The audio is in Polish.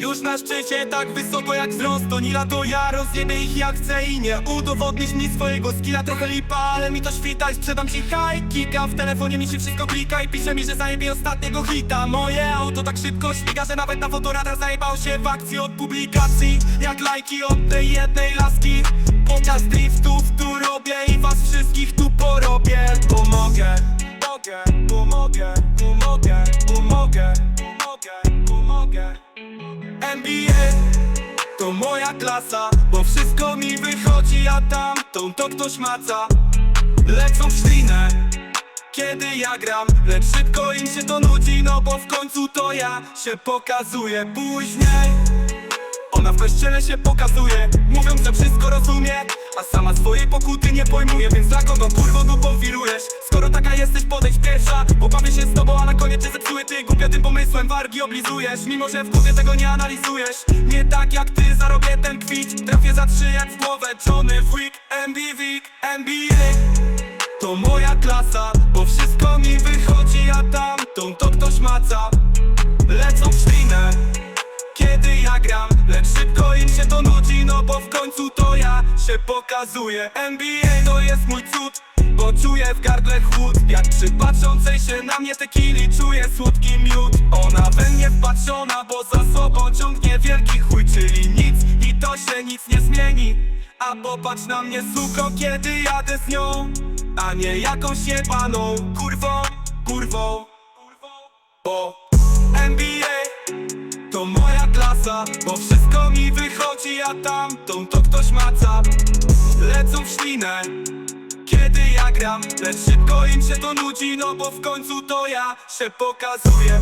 Już na szczycie tak wysoko jak wzrost To Nila to ja rozjebię ich jak chcę I nie udowodnisz mi swojego skilla. Trochę lipa, ale mi to świta. I sprzedam ci high kika W telefonie mi się wszystko klika I pisze mi, że zajebie ostatniego hita. Moje auto tak szybko śmiga, że nawet na fotoradar Zajebał się w akcji od publikacji. Jak lajki od tej jednej laski. Pokaz driftów tu robię I was wszystkich tu porobię. Pomogę, mogę, pomogę, pomogę, pomogę, pomogę, pomogę NBA to moja klasa Bo wszystko mi wychodzi, a tamtą to ktoś maca. Lecą w ślinę kiedy ja gram Lecz szybko im się to nudzi, no bo w końcu to ja się pokazuję. Później ona w kościele się pokazuje Mówiąc, że wszystko rozumie A sama swojej pokuty nie pojmuje Więc dla kogo kurwo dupą wirujesz? Skoro taka jesteś podejdź pierwsza Bo bawię się cię zepsuję Ty głupia tym pomysłem? Wargi oblizujesz Mimo, że w głowie tego nie analizujesz. Nie tak jak ty zarobię ten kwit Trafię za trzy jak w głowę Johnny Wick, MBV, NBA to moja klasa, bo wszystko mi wychodzi, a tamtą to ktoś maca. Lecą w ślinę, kiedy ja gram Lecz szybko im się to nudzi, no bo w końcu to ja się pokazuję. NBA to jest mój cud, czuję w gardle chłód. Jak przy patrzącej się na mnie tequili czuję słodki miód. Ona we mnie wpatrzona, bo za sobą ciągnie wielki chuj Czyli nic i to się nic nie zmieni. A popatrz na mnie suko, kiedy jadę z nią A nie jakąś jebaną kurwą, kurwą Bo NBA to moja klasa, bo wszystko mi wychodzi, a tamtą to ktoś maca. Lecą w ślinę, kiedy ja gram. Lecz szybko im się to nudzi, no bo w końcu to ja się pokazuję